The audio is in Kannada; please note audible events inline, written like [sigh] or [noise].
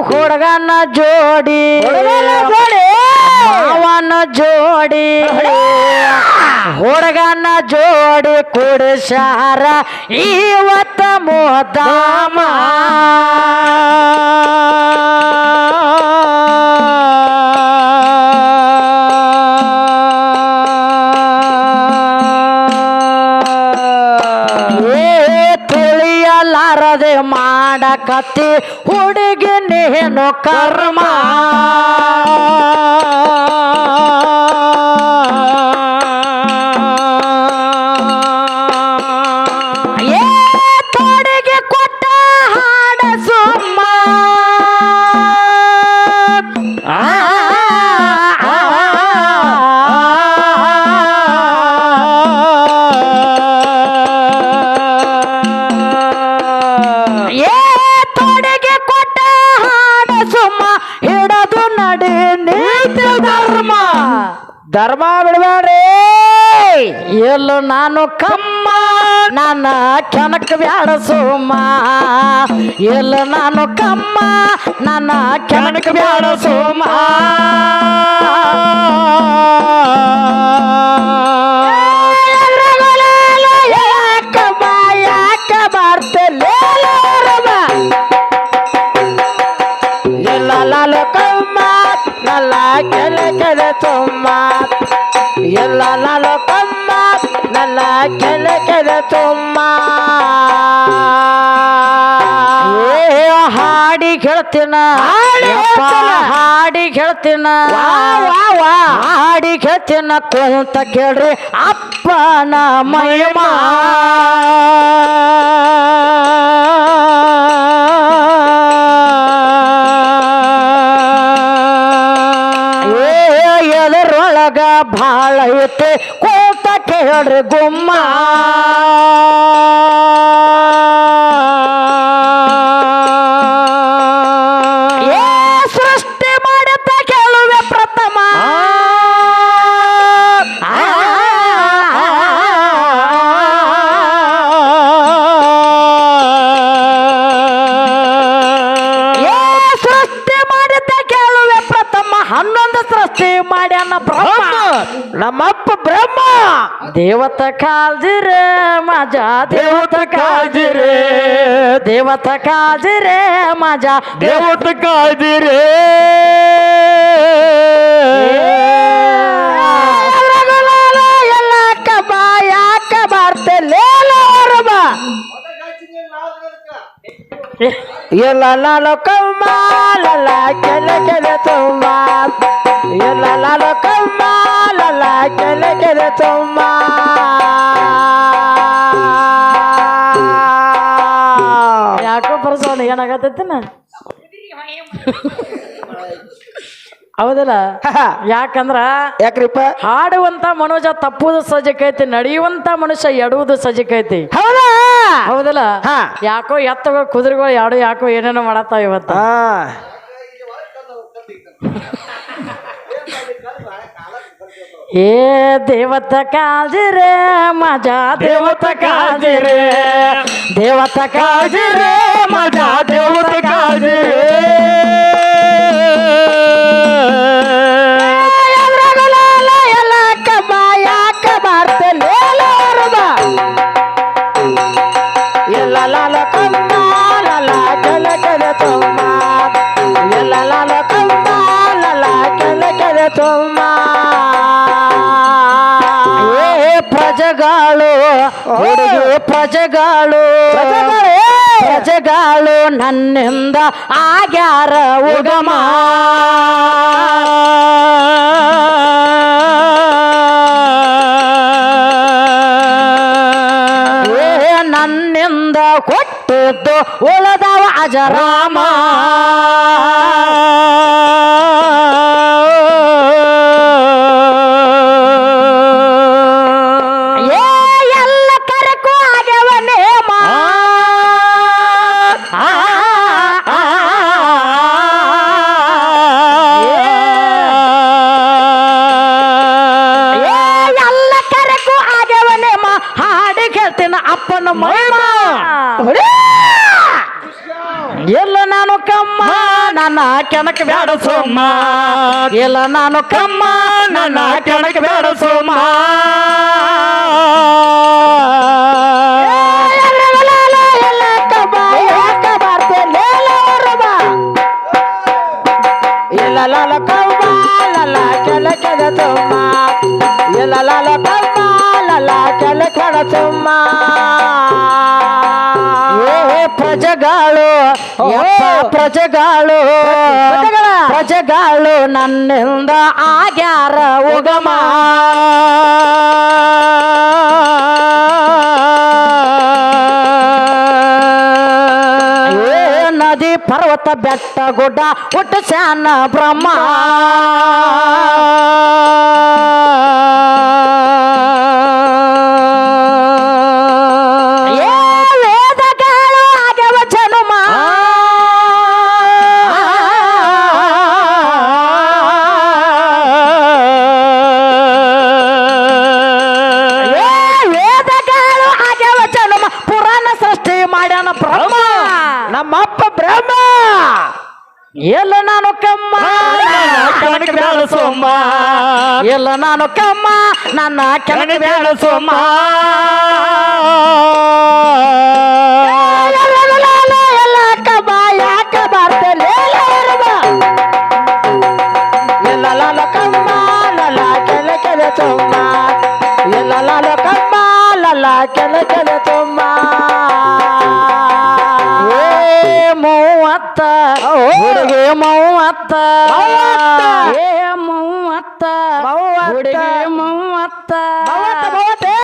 ಹುಡುಗನ ಜೋಡಿ. ಜೋಡಿ. ಮಾವನ ಜೋಡಿ. ಹುಡುಗನ ಜೋಡಿ ಕುಡಿಸಾರ ಇವತ್ತ ಮೋದಾಮ ತಿಳಿಯಲಾರದೆ ಮಾಡಕತ್ತಿ ಹುಡುಗಿ ನೇನು ಕರ್ಮ. ಧರ್ಮ ಬಿಡಬೇಡ್ರಿ. ಎಲ್ಲೋ ನಾನು ಕಮ್ಮ, ನನ್ನ ಕೆನಕ ಬ್ಯಾಡ ಸೋಮ ಎಲ್ಲ ನಾನು ಕಮ್ಮ, ನನ್ನ ಕೆನಕ ಬ್ಯಾಡ ಸುಮ್ಮ. ಕೆಲ ಕೆಲ ತುಮ್ಮ ಎಲ್ಲ ನಾನು ಕಮ್ಮ ನನ್ನ ಕೆಲ ಕೆಲ ತುಮ್ಮ ಏ ಹಾಡಿ ಹೇಳ್ತೀನ. ಹಾಡಿ ಕೇಳ್ತೀನ ಹೇಳ್ತೀನ. ಹಾಡಿ ಕೇಳ್ತೀನ. ಹಾಡಿ ಹೇಳ್ತೀನ. ಕುಂತ ಕೇಳ್ರಿ. ಅಪ್ಪನ ಮಹಿಮಾ. ಭಾಳ ಐತೆ ಕೋತ ಕೇಳ್ರಿ ಗುಮ್ಮ. ನಮ್ಮಪ್ಪ ಬ್ರಹ್ಮ. ದೇವತ ಕಾಲ್ಜಿರೆ ಮಜಾ ದೇವತ ಕಾಲ್ಜಿರೆ. ದೇವತ ಕಾಲ್ಜಿರೆ ಮಜಾ ದೇವತ ಕಾಯ್ದಿರಿ ಎಲ್ಲ ಕಬ ಯಾಕ ಬಾರ್ತೇಲೇಲೋರಬ ಎಲ್ಲ ಲಾಲು ಏನಾಗತ್ತೈತಿನ [laughs] ಹೌದಲ್ಲ? ಯಾಕಂದ್ರ ಯಾಕ್ರಿಪ್ಪ? ಹಾಡುವಂತ ಮನುಜ ತಪ್ಪುದು ಸಜಕೈತಿ ನಡೆಯುವಂತ ಮನುಷ್ಯ ಎಡುವುದು ಸಜಕೈತಿ. ಹೌದಾ? ಹೌದಲ್ಲ. ಯಾಕೋ ಎತ್ತಗಳು ಕುದುರೆಗಳು ಯಾಡು ಯಾಕೋ ಏನೇನೋ ಮಾಡತ್ತಾವ ಇವತ್ತ. ಏ ದೇವತ ಕಾಜಿರೇ ಮಜಾ ದೇವತ ಕಾಜಿರೆ ದೇವತ ಕಾಜಿರೆ ಮಜಾ ದೇವತ ಕಾಜಿರೆ. ಎಲ್ಲ ಪ್ರಜೆಗಳು ಹುಡುಗಿ ಪ್ರಜೆಗಳು ಪ್ರಜೆಗಳು. ನನ್ನಿಂದ ಆಗ್ಯಾರ ಉಗಮ. ನನ್ನಿಂದ ಕೊಟ್ಟಿದ್ದು ಉಳದವ ಅಜರಾಮ. ಎಲ್ಲ ನಾನು ಕಮ್ಮ, ನನ್ನ ಕೆಣಕ ಬೇಡ ಸೋಮ. ಇಲ್ಲ ನಾನು ಕಮ್ಮ, ನನ್ನ ಕೆಣಕ ಬೇಡ ಸೋಮ. ಎಲ್ಲ ಲಾಲ ಕವ್ವ ಲಲ ಕೆಲ ಕೆದ ತುಮ್ಮ ಇಲ್ಲ ಲಾಲ ಕಮ್ಮ ಲಲ ಕೆಲ ಕೆಡ ತುಮ್ಮ ಪ್ರಜೆಗಳು ಪ್ರಜೆಗಳು ಪ್ರಜೆಗಳು. ನನ್ನಿಂದ ಆಗ್ಯಾರ ಉಗಮ. ನದಿ ಪರ್ವತ ಬೆಟ್ಟ ಗುಡ್ಡ ಹುಟ್ಟ ಬ್ರಹ್ಮ. ಎಲ್ಲ ನಾನು ಕಮ್ಮ. ಕನಕ ಬೇಡ ಸೋಮ. ಎಲ್ಲ ನಾನು ಕಮ್ಮ. ನನ್ನ ಕೆನಕ ಸೋಮ. ಏ ಮೂವತ್ತ ಹುಡುಗಿ ಮೂವತ್ತ